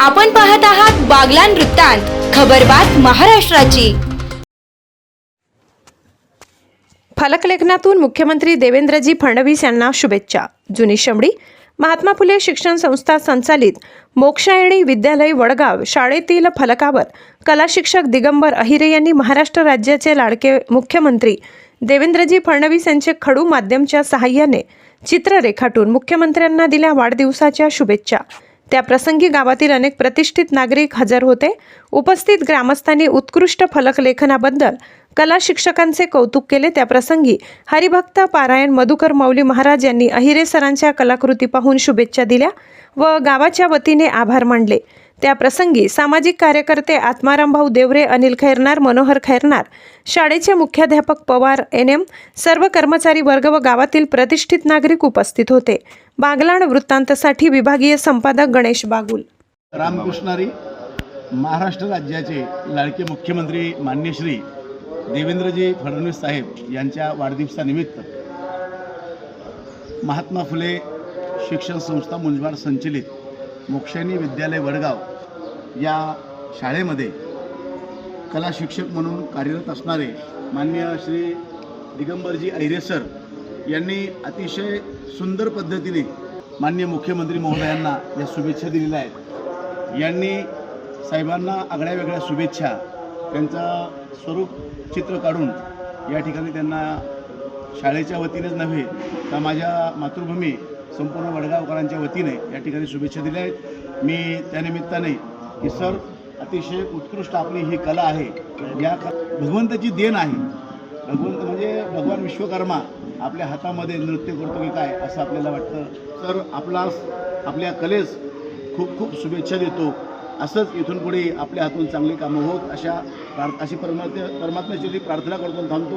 आपण पाहत आहात बागलान वृत्तांत खबरबात महाराष्ट्राची. फलकलेखनातून मुख्यमंत्री देवेंद्रजी फडणवीस यांना शुभेच्छा. जुनी शमडी महात्मा फुले शिक्षण संस्था संचालित मोक्षायणी विद्यालय वडगाव शाळेतील फलकावर कला शिक्षक दिगंबर अहिरे यांनी महाराष्ट्र राज्याचे लाडके मुख्यमंत्री देवेंद्रजी फडणवीस यांचे खडू माध्यमच्या सहाय्याने चित्र रेखाटून मुख्यमंत्र्यांना दिल्या वाढदिवसाच्या शुभेच्छा. त्याप्रसंगी गावातील अनेक प्रतिष्ठित नागरिक हजर होते. उपस्थित ग्रामस्थांनी उत्कृष्ट फलकलेखनाबद्दल कला शिक्षकांचे कौतुक केले. त्याप्रसंगी हरिभक्त पारायण मधुकर मौली महाराज यांनी अहिरे सरांच्या कलाकृती पाहून शुभेच्छा दिल्या व गावाच्या वतीने आभार मानले. त्याप्रसंगी सामाजिक कार्यकर्ते आत्माराम भाऊ देवरे अनिल खैरनार मनोहर खैरनार शाळेचे मुख्याध्यापक पवार एन एम सर्व कर्मचारी वर्ग व गावातील प्रतिष्ठित नागरिक उपस्थित होते. बागलाण वृत्तांतसाठी विभागीय संपादक गणेश बागुल. रामकृष्णारी महाराष्ट्र राज्याचे लाडके मुख्यमंत्री मान्य श्री देवेंद्रजी फडणवीस साहेब यांच्या वाढदिवसानिमित्त महात्मा फुले शिक्षण संस्था मुंजवाड संचलित मोक्षैनी विद्यालय वडगाव या शाळेमध्ये कला शिक्षक म्हणून कार्यरत असणारे मान्य श्री दिगंबरजी ऐरे सर यांनी अतिशय सुंदर पद्धतीने मान्य मुख्यमंत्री महोदयांना या शुभेच्छा दिलेल्या आहेत. यांनी साहेबांना आगळ्या वेगळ्या शुभेच्छा त्यांचा स्वरूप चित्र काढून या ठिकाणी त्यांना शाळेच्या वतीनेच नव्हे तर माझ्या मातृभूमी संपूर्ण वडगावकरांच्या वतीने या ठिकाणी शुभेच्छा दिल्या आहेत. मी त्यानिमित्ताने की सर अतिशय उत्कृष्ट आपली ही कला आहे. या भगवंताची देण आहे. भगवंत म्हणजे भगवान विश्वकर्मा. आपल्या हातामध्ये नृत्य करतो की काय असं आपल्याला वाटतं. तर आपला आपल्या कलेस खूप खूप शुभेच्छा देतो. असंच इथून पुढे आपल्या हातून चांगली कामं होत अशा प्रार्थ अशी परमात्मा परमात्म्याची प्रार्थना करतो थांबतो.